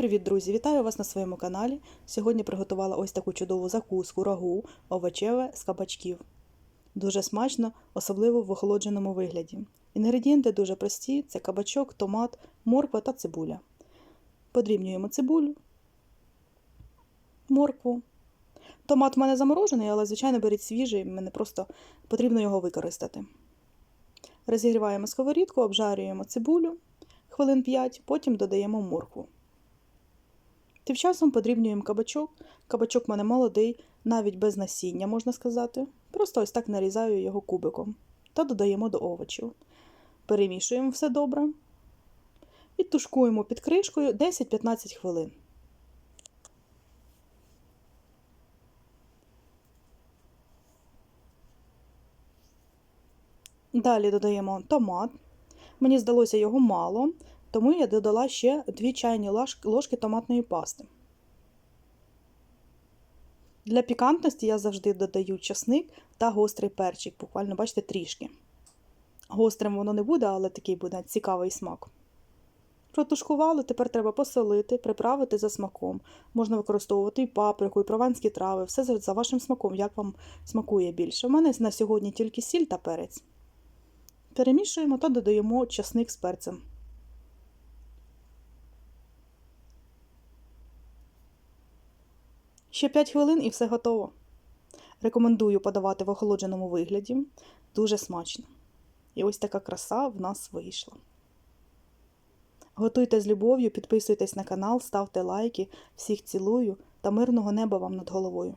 привіт, друзі! Вітаю вас на своєму каналі. Сьогодні приготувала ось таку чудову закуску рагу овочеве з кабачків. Дуже смачно, особливо в охолодженому вигляді. Інгредієнти дуже прості: це кабачок, томат, морква та цибуля. Подрібнюємо цибулю, моркву. Томат в мене заморожений, але, звичайно, беріть свіжий, мені просто потрібно його використати. Розігріваємо сковорідку, обжарюємо цибулю хвилин 5, потім додаємо моркву. Тим часом подрібнюємо кабачок. Кабачок в мене молодий, навіть без насіння, можна сказати. Просто ось так нарізаю його кубиком та додаємо до овочів. Перемішуємо все добре і тушкуємо під кришкою 10-15 хвилин. Далі додаємо томат. Мені здалося його мало, тому я додала ще 2 чайні ложки томатної пасти. Для пікантності я завжди додаю часник та гострий перчик, буквально, бачите, трішки. Гострим воно не буде, але такий буде цікавий смак. Протушкували, тепер треба посолити, приправити за смаком. Можна використовувати і паприку, і прованські трави, все за вашим смаком, як вам смакує більше. У мене на сьогодні тільки сіль та перець. Перемішуємо та додаємо часник з перцем. Ще 5 хвилин і все готово. Рекомендую подавати в охолодженому вигляді. Дуже смачно. І ось така краса в нас вийшла. Готуйте з любов'ю, підписуйтесь на канал, ставте лайки. Всіх цілую та мирного неба вам над головою.